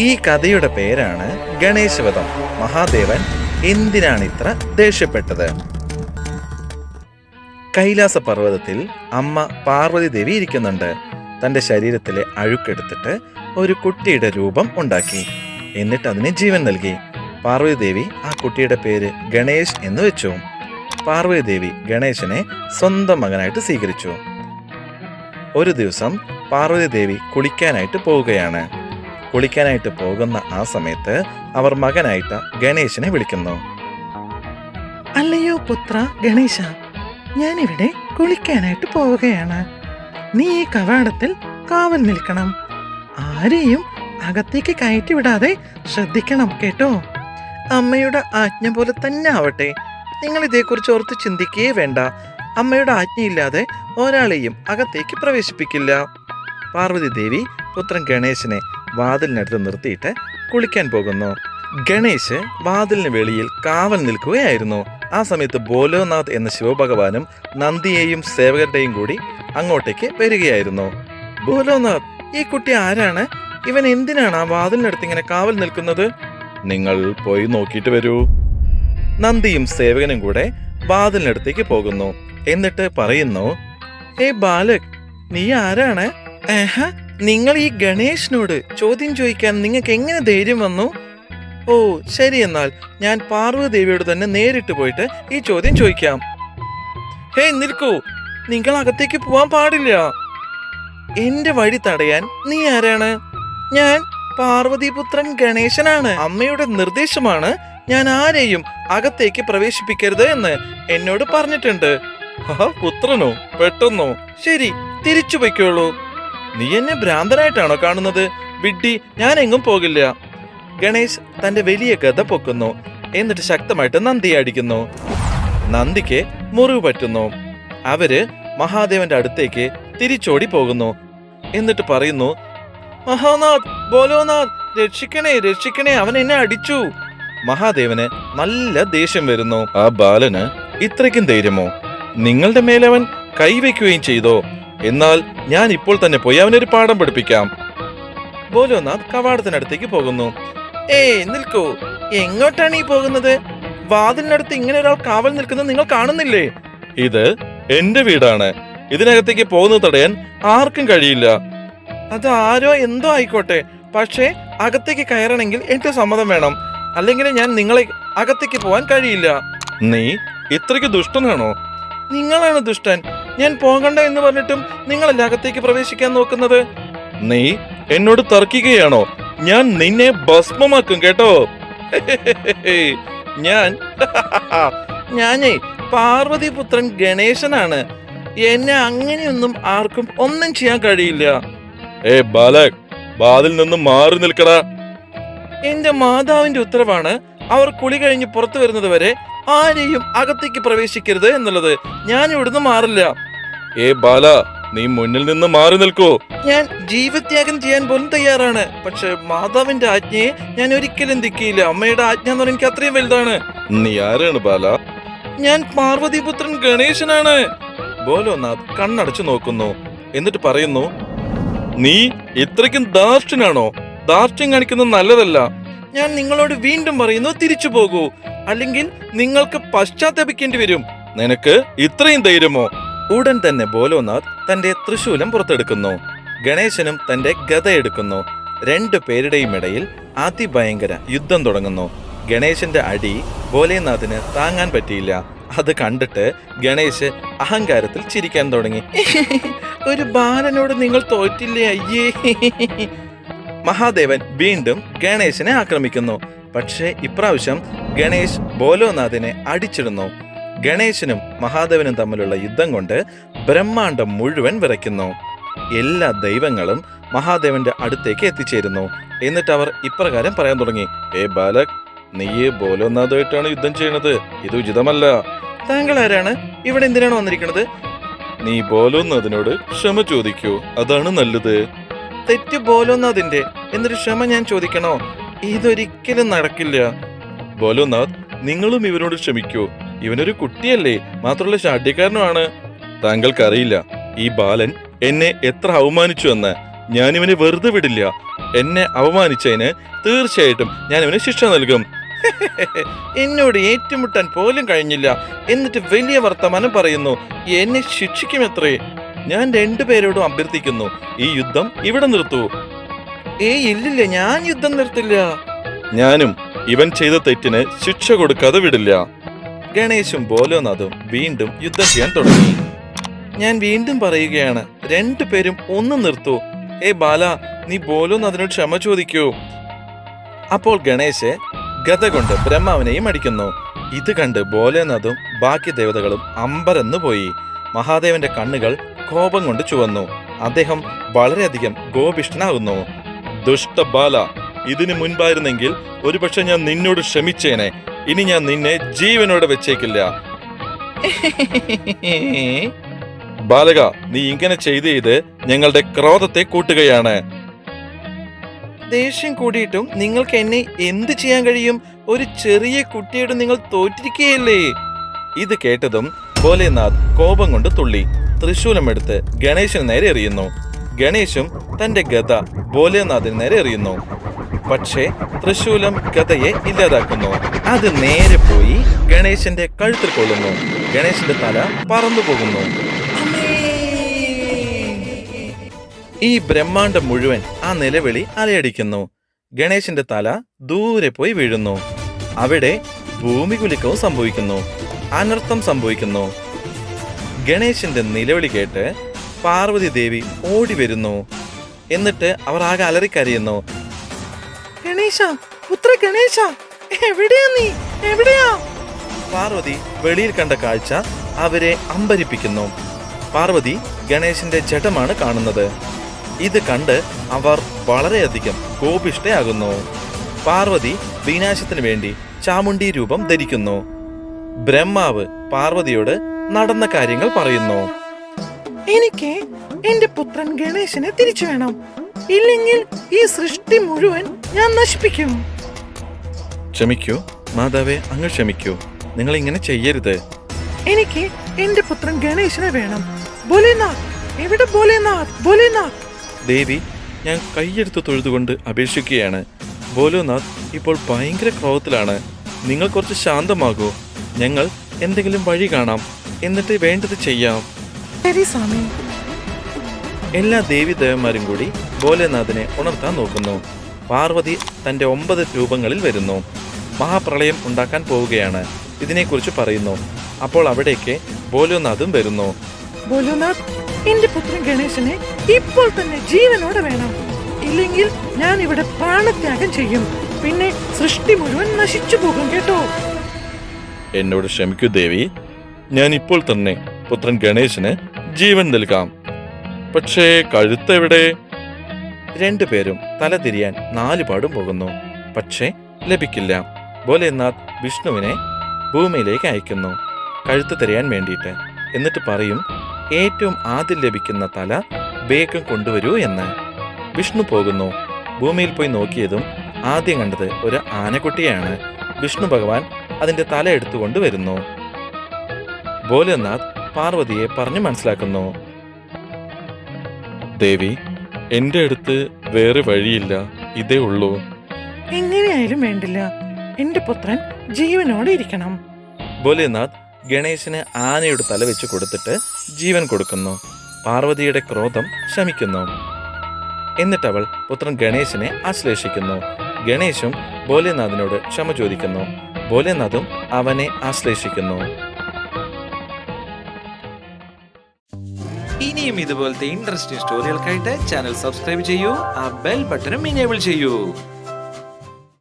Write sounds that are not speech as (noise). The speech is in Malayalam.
ഈ കഥയുടെ പേരാണ് ഗണേശവധം. മഹാദേവൻ എന്തിനാണ് ഇത്ര ദേഷ്യപ്പെട്ടത്? കൈലാസ പർവതത്തിൽ അമ്മ പാർവതി ദേവി ഇരിക്കുന്നുണ്ട്. തന്റെ ശരീരത്തിലെ അഴുക്കെടുത്തിട്ട് ഒരു കുട്ടിയുടെ രൂപം ഉണ്ടാക്കി. എന്നിട്ട് അതിന് ജീവൻ നൽകി. പാർവതി ദേവി ആ കുട്ടിയുടെ പേര് ഗണേശ് എന്ന് വെച്ചു. പാർവതിദേവി ഗണേശനെ സ്വന്തം മകനായിട്ട് സ്വീകരിച്ചു. ഒരു ദിവസം പാർവതിദേവി കുളിക്കാനായിട്ട് പോവുകയാണ്. കുളിക്കാനായിട്ട് പോകുന്ന ആ സമയത്ത് അവർ മകനായിട്ട് ഗണേശനെ വിളിക്കുന്നു. അല്ലയോ പുത്ര ഗണേശ ഞാനിവിടെ കുളിക്കാനായിട്ട് പോവുകയാണ്. നീ ഈ കവാടത്തിൽ കാവൽ നിൽക്കണം. ആരെയും അകത്തേക്ക് കയറ്റി വിടാതെ ശ്രദ്ധിക്കണം കേട്ടോ? അമ്മയുടെ ആജ്ഞ പോലെ തന്നെ ആവട്ടെ. നിങ്ങൾ ഇതേക്കുറിച്ച് ഓർത്ത് ചിന്തിക്കുകയേ വേണ്ട. അമ്മയുടെ ആജ്ഞയില്ലാതെ ഒരാളെയും അകത്തേക്ക് പ്രവേശിപ്പിക്കില്ല. പാർവതി ദേവി പുത്രൻ ഗണേശനെ വാതിലിനടുത്ത് നിർത്തിയിട്ട് കുളിക്കാൻ പോകുന്നു. ഗണേശ് വാതിലിന് വെളിയിൽ കാവൽ നിൽക്കുകയായിരുന്നു. ആ സമയത്ത് ബോലോനാഥ് എന്ന ശിവഭഗവാനും നന്ദിയെയും സേവകരുടെയും കൂടി അങ്ങോട്ടേക്ക് വരികയായിരുന്നു. ബോലോനാഥ് ഈ കുട്ടി ആരാണ്? ഇവൻ എന്തിനാണ് ആ വാതിലിനടുത്ത് ഇങ്ങനെ കാവൽ നിൽക്കുന്നത്? നിങ്ങൾ പോയി നോക്കിയിട്ട് വരൂ. നന്ദിയും സേവകനും കൂടെ വാതിലിനടുത്തേക്ക് പോകുന്നു. എന്നിട്ട് പറയുന്നു ഏ ബാലക് നീ ആരാണ്? ഏഹ നിങ്ങൾ ഈ ഗണേഷിനോട് ചോദ്യം ചോദിക്കാൻ നിങ്ങൾക്ക് എങ്ങനെ ധൈര്യം വന്നു? ഓ ശരി എന്നാൽ ഞാൻ പാർവതി ദേവിയോട് തന്നെ നേരിട്ട് പോയിട്ട് ഈ ചോദ്യം ചോദിക്കാം. ഹേ നിൽക്കൂ. നിങ്ങൾ അകത്തേക്ക് പോവാൻ പാടില്ല. എന്റെ വഴി തടയാൻ നീ ആരാണ്? ഞാൻ പാർവതിപുത്രൻ ഗണേശനാണ്. അമ്മയുടെ നിർദ്ദേശമാണ് ഞാൻ ആരെയും അകത്തേക്ക് പ്രവേശിപ്പിക്കരുത് എന്ന് എന്നോട് പറഞ്ഞിട്ടുണ്ട്. പുത്രനോ? പെട്ടെന്നോ? ശരി തിരിച്ചു പൊയ്ക്കോളൂ. നീ എന്നെ ഭ്രാന്തനായിട്ടാണോ കാണുന്നത്? വിഡ്ഡി ഞാൻ എങ്ങും പോകില്ല. ഗണേശ് തന്റെ വലിയ ഗത പൊക്കുന്നു. എന്നിട്ട് ശക്തമായിട്ട് നന്ദിയെ അടിക്കുന്നു നന്ദിക്ക് മുറിവ് പറ്റുന്നു. അവർ മഹാദേവന്റെ അടുത്തേക്ക് തിരിച്ചോടി പോകുന്നു. എന്നിട്ട് പറയുന്നു മഹാനാഥ് ബോലോനാഥ് രക്ഷിക്കണേ രക്ഷിക്കണേ അവൻ എന്നെ അടിച്ചു. മഹാദേവന് നല്ല ദേഷ്യം വരുന്നു. ആ ബാലന് ഇത്രയ്ക്കും ധൈര്യമോ? നിങ്ങളുടെ മേലവൻ കൈവയ്ക്കുകയും ചെയ്തോ? എന്നാൽ ഞാൻ ഇപ്പോൾ തന്നെ പോയി അവനൊരു പാഠം പഠിപ്പിക്കാം. ബോലോനാഥ് കവാടത്തിനടുത്തേക്ക് പോകുന്നു. ഏയ് നിൽക്കൂ. എങ്ങോട്ടാണ് ഈ പോകുന്നത്? വാതിലിനടുത്ത് ഇങ്ങനെ ഒരാൾ കാവൽ നിൽക്കുന്നത് നിങ്ങൾ കാണുന്നില്ലേ? ഇത് എന്റെ വീടാണ്. ഇതിനകത്തേക്ക് പോകുന്നത് തടയാൻ ആർക്കും കഴിയില്ല. അത് ആരോ എന്തോ ആയിക്കോട്ടെ. പക്ഷേ അകത്തേക്ക് കയറണമെങ്കിൽ എന്റെ സമ്മതം വേണം. അല്ലെങ്കിൽ ഞാൻ നിങ്ങളെ അകത്തേക്ക് പോവാൻ കഴിയില്ല. നീ ഇത്രയ്ക്ക് ദുഷ്ടനാണോ? നിങ്ങളാണ് ദുഷ്ടൻ. ഞാൻ പോകണ്ട എന്ന് പറഞ്ഞിട്ടും നിങ്ങളല്ല അകത്തേക്ക് പ്രവേശിക്കാൻ നോക്കുന്നത്? നീ എന്നോട് തർക്കിക്കുകയാണോ? ഞാൻ നിന്നെ ഭസ്മമാക്കും കേട്ടോ. (laughs) ഞാൻ? (laughs) ഞാനേ പാർവതിപുത്രൻ ഗണേശനാണ്. എന്നെ അങ്ങനെയൊന്നും ആർക്കും ഒന്നും ചെയ്യാൻ കഴിയില്ല. ഏ ബാലക് വാതിൽ നിന്ന് മാറി നിൽക്കടാ. എന്റെ മാതാവിന്റെ ഉത്തരവാണ് അവർ കുളി കഴിഞ്ഞ് പുറത്തു വരുന്നത് വരെ ആരെയും അകത്തേക്ക് പ്രവേശിക്കരുത് എന്നുള്ളത്. ഞാൻ ഇവിടുന്ന് മാറില്ല. ഏ ബാല നീ മുന്നിൽ നിന്ന് മാറി നിൽക്കൂ. ഞാൻ ജീവത്യാഗം ചെയ്യാൻ പോലും തയ്യാറാണ്. പക്ഷെ മാതാവിന്റെ ആജ്ഞയെ ഞാൻ ഒരിക്കലും ദിക്കിയില്ല അമ്മയുടെ ആജ്ഞ എന്ന് എനിക്ക് അത്രയും വലുതാണ്. നീ ആരാണ് ബാല? ഞാൻ പാർവതിപുത്രൻ ഗണേശനാണ്. ബോലോനാഥ് കണ്ണടച്ചു നോക്കുന്നു. എന്നിട്ട് പറയുന്നു നീ ഇത്രയ്ക്കും ധാർഷ്ട്യനാണോ ധാർഷ്ട്യം കാണിക്കുന്നത് നല്ലതല്ല. ഞാൻ നിങ്ങളോട് വീണ്ടും പറയുന്നു തിരിച്ചു പോകൂ. അല്ലെങ്കിൽ നിങ്ങൾക്ക് പശ്ചാത്തപിക്കേണ്ടി വരും. നിനക്ക് ഇത്രയും ധൈര്യമോ? ഉടൻ തന്നെ ബോലോനാഥ് തന്റെ തൃശൂലം പുറത്തെടുക്കുന്നു. ഗണേശനും തന്റെ ഗത എടുക്കുന്നു. രണ്ടു പേരുടെയും ഇടയിൽ അതിഭയങ്കര യുദ്ധം തുടങ്ങുന്നു. ഗണേശന്റെ അടി ഭോലേനാഥിന് താങ്ങാൻ പറ്റിയില്ല. അത് കണ്ടിട്ട് ഗണേശ് അഹങ്കാരത്തിൽ ചിരിക്കാൻ തുടങ്ങി. ഒരു ബാലനോട് നിങ്ങൾ തോറ്റില്ലേ അയ്യേ? മഹാദേവൻ വീണ്ടും ഗണേശനെ ആക്രമിക്കുന്നു. പക്ഷേ ഇപ്രാവശ്യം ഗണേശ് ബോലോനാഥിനെ അടിച്ചിടുന്നു. ഗണേശനും മഹാദേവനും തമ്മിലുള്ള യുദ്ധം കൊണ്ട് ബ്രഹ്മാണ്ടം മുഴുവൻ വിറയ്ക്കുന്നു. എല്ലാ ദൈവങ്ങളും മഹാദേവന്റെ അടുത്തേക്ക് എത്തിച്ചേരുന്നു. എന്നിട്ട് അവർ ഇപ്രകാരം പറയാൻ തുടങ്ങി. ഏ ബാലക് നീയെ ബോലോനാഥുമായിട്ടാണ് യുദ്ധം ചെയ്യണത്. ഇത് ഉചിതമല്ല. താങ്കൾ ആരാണ് ഇവിടെ എന്തിനാണ് വന്നിരിക്കുന്നത് നീ ബോലോനാഥിനോട് ക്ഷമ ചോദിക്കൂ. അതാണ് നല്ലത്. തെറ്റ് ബോലോനാഥിന്റെ. എന്നൊരു ക്ഷമ ഞാൻ ചോദിക്കണോ? ഇതൊരിക്കലും നടക്കില്ല. ബോലോനാഥ് നിങ്ങളും ഇവനോട് ക്ഷമിക്കൂ. ഇവനൊരു കുട്ടിയല്ലേ. മാത്രമല്ല ശാഠ്യക്കാരനുമാണ്. താങ്കൾക്കറിയില്ല. ഈ ബാലൻ എന്നെ എത്ര അവമാനിച്ചു എന്ന്. ഞാൻ ഇവനെ വെറുതെ വിടില്ല. എന്നെ അവമാനിച്ചതിന് തീർച്ചയായിട്ടും ഞാൻ ഇവന് ശിക്ഷ നൽകും. (laughs) എന്നോട് ഏറ്റുമുട്ടാൻ പോലും കഴിഞ്ഞില്ല. എന്നിട്ട് വലിയ വർത്തമാനം പറയുന്നു എന്നെ ശിക്ഷിക്കുമെത്രേ? ഞാൻ രണ്ടുപേരോടും അഭ്യർത്ഥിക്കുന്നു ഈ യുദ്ധം ഇവിടെ നിർത്തൂ. ഏയ് ഇല്ലില്ല ഞാൻ യുദ്ധം നിർത്തില്ല. ഞാനും ഇവൻ ചെയ്ത തെറ്റിന് ശിക്ഷ കൊടുക്കാതെ വിടില്ല. ഗണേശും ബോലോനാഥും വീണ്ടും യുദ്ധം ചെയ്യാൻ തുടങ്ങി. ഞാൻ വീണ്ടും പറയുകയാണ് രണ്ടുപേരും ഒന്ന് നിർത്തൂ. ഏ ബാല നീ ബോലോനാഥിനോട് ക്ഷമ ചോദിക്കൂ. അപ്പോൾ ഗണേശ് ഗത കൊണ്ട് ബ്രഹ്മാവിനെയും അടിക്കുന്നു. ഇത് കണ്ട് ബോലേനാഥും ബാക്കി ദേവതകളും അമ്പരന്നു പോയി. മഹാദേവന്റെ കണ്ണുകൾ കോപം കൊണ്ട് ചുവന്നു. അദ്ദേഹം വളരെയധികം ഗോപിഷ്ഠനാകുന്നു. ദുഷ്ടബാല ഇതിനു മുൻപായിരുന്നെങ്കിൽ ഒരുപക്ഷെ ഞാൻ നിന്നോട് ക്ഷമിച്ചേനെ. ഇനി ഞാൻ നിന്നെ ജീവനോടെ വെച്ചേക്കില്ല. (laughs) ബാലക നീ ഇങ്ങനെ ചെയ്ത് ചെയ്ത് ഞങ്ങളുടെ ക്രോധത്തെ കൂട്ടുകയാണ്. ദേഷ്യം കൂടിയിട്ടും നിങ്ങൾക്ക് എന്നെ എന്ത് ചെയ്യാൻ കഴിയും? ഒരു ചെറിയ കുട്ടിയോട് നിങ്ങൾ തോറ്റിരിക്കുകയല്ലേ? ഇത് കേട്ടതും ഭോലേനാഥ് കോപം കൊണ്ട് തുള്ളി. തൃശൂലമെടുത്ത് ഗണേശന് നേരെ എറിയുന്നു. ഗണേശും തന്റെ ഗത ഭോലേനാഥിന് നേരെ എറിയുന്നു. പക്ഷേ തൃശൂലം ഗതയെ ഇല്ലാതാക്കുന്നു. അത് നേരെ പോയി ഗണേശന്റെ കഴുത്തിൽ കൊള്ളുന്നു. ഗണേശന്റെ തല പറന്നു പോകുന്നു. ഈ ബ്രഹ്മാണ്ടം മുഴുവൻ ആ നിലവിളി അലയടിക്കുന്നു. ഗണേശന്റെ തല ദൂരെ പോയി വീഴുന്നു. അവിടെ ഭൂമികുലുക്കവും സംഭവിക്കുന്നു. അനർത്ഥം സംഭവിക്കുന്നു. ഗണേശന്റെ നിലവിളി കേട്ട് പാർവതി ദേവി ഓടി വരുന്നു. എന്നിട്ട് അവർ ആകെ അലറിക്കരയുന്നു. ഗണേശ പുത്ര ഗണേശ എവിടെയാ നീ? എവിടെയാ? പാർവതി വെളിയിൽ കണ്ട കാഴ്ച അവരെ അമ്പരിപ്പിക്കുന്നു. പാർവതി ഗണേശന്റെ ജഡമാണ് കാണുന്നത്. ഇത് കണ്ട് അവർ വളരെയധികം കോപിഷ്ടയാകുന്നു പാർവതി വിനാശത്തിന് വേണ്ടി ചാമുണ്ടി രൂപം ധരിക്കുന്നു. ബ്രഹ്മാവ് പാർവതിയോട് നടന്ന കാര്യങ്ങൾ പറയുന്നു. എനിക്ക് എന്റെ പുത്രൻ ഗണേശനെ തിരിച്ചു വേണം. ഇല്ലെങ്കിൽ ഈ സൃഷ്ടി മുഴുവൻ ഞാൻ നശിപ്പിക്കും. ക്ഷമിക്കൂ മാതാവേ അങ്ങ് ക്ഷമിക്കൂ. നിങ്ങൾ ഇങ്ങനെ ചെയ്യരുത്. എനിക്ക് എന്റെ പുത്രൻ ഗണേശനെ വേണം. ഭോലേനാഥ് എവിടെ ഭോലേനാഥ് ഭോലേനാഥ് ദേവി ഞാൻ കൈയെടുത്ത് തൊഴുതുകൊണ്ട് അപേക്ഷിക്കുകയാണ്. ഭോലോനാഥ് ഇപ്പോൾ ഭയങ്കര ക്രോധത്തിലാണ്. നിങ്ങൾ കുറച്ച് ശാന്തമാകൂ. ഞങ്ങൾ എന്തെങ്കിലും വഴി കാണാം. എന്നിട്ട് വേണ്ടത് ചെയ്യാം. എല്ലാ ദേവിദേവന്മാരും കൂടി ഭോലേനാഥിനെ ഉണർത്താൻ നോക്കുന്നു. പാർവതി തന്റെ ഒമ്പത് രൂപങ്ങളിൽ വരുന്നു. മഹാപ്രളയം ഉണ്ടാക്കാൻ പോവുകയാണ്. ഇതിനെക്കുറിച്ച് പറയുന്നു. അപ്പോൾ അവിടേക്ക് ഭോലോനാഥും വരുന്നു. ഭോലേനാഥ് എന്റെ പുത്രൻ ഗണേശനെ ഇപ്പോൾ തന്നെ ജീവനോടെ വേണം. ഇല്ലെങ്കിൽ ഞാൻ ഇവിടെ പ്രാണത്യാഗം ചെയ്യും. പിന്നെ സൃഷ്ടി മുഴുവൻ നശിച്ചു പോകും കേട്ടോ. എന്നോട് ക്ഷമിക്കൂ ദേവി. ഞാൻ ഇപ്പോൾ തന്നെ പുത്രൻ ഗണേശന് ജീവൻ നൽകാം. പക്ഷേ കഴുത്തെവിടെ രണ്ടുപേരും തല തിരിയാൻ നാല് പാടും പോകുന്നു. പക്ഷേ ലഭിക്കില്ല. ഭോലേനാഥ് വിഷ്ണുവിനെ ഭൂമിയിലേക്ക് അയക്കുന്നു. കഴുത്ത് തിരയാൻ വേണ്ടിയിട്ട്. എന്നിട്ട് പറയും ഏറ്റവും ആദ്യം ലഭിക്കുന്ന തല വേഗം കൊണ്ടുവരൂ എന്ന്. വിഷ്ണു പോകുന്നു. ഭൂമിയിൽ പോയി നോക്കിയതും ആദ്യം കണ്ടത് ഒരു ആനക്കുട്ടിയാണ്. വിഷ്ണു ഭഗവാൻ അതിന്റെ തല എടുത്തുകൊണ്ട് വരുന്നു. ഭോലേനാഥ് പാർവതിയെ പറഞ്ഞു മനസ്സിലാക്കുന്നു. ദേവി എന്റെ അടുത്ത് വേറെ വഴിയില്ല. ഇതേ ഉള്ളൂ. എങ്ങനെയായാലും വേണ്ടില്ല. എന്റെ പുത്രൻ ജീവനോടെ ഇരിക്കണം. ഭോലേനാഥ് ഗണേശന് ആനയുടെ തല വെച്ച് കൊടുത്തിട്ട് ജീവൻ കൊടുക്കുന്നു. പാർവതിയുടെ ക്രോധം ശമിക്കുന്നു. എന്നിട്ടവൾ പുത്രൻ ഗണേശനെ ആശ്ലേഷിക്കുന്നു. ഗണേശും ഭോലേനാഥിനോട് ക്ഷമ ചോദിക്കുന്നു. ഭോലേനാഥും അവനെ ആശ്ലേഷിക്കുന്നു. ഇനിയും ഇതുപോലത്തെ ഇൻട്രസ്റ്റിംഗ് സ്റ്റോറികൾക്കായിട്ട് ചാനൽ സബ്സ്ക്രൈബ് ചെയ്യൂ. ആ ബെൽ ബട്ടണും ഇനേബിൾ ചെയ്യൂ.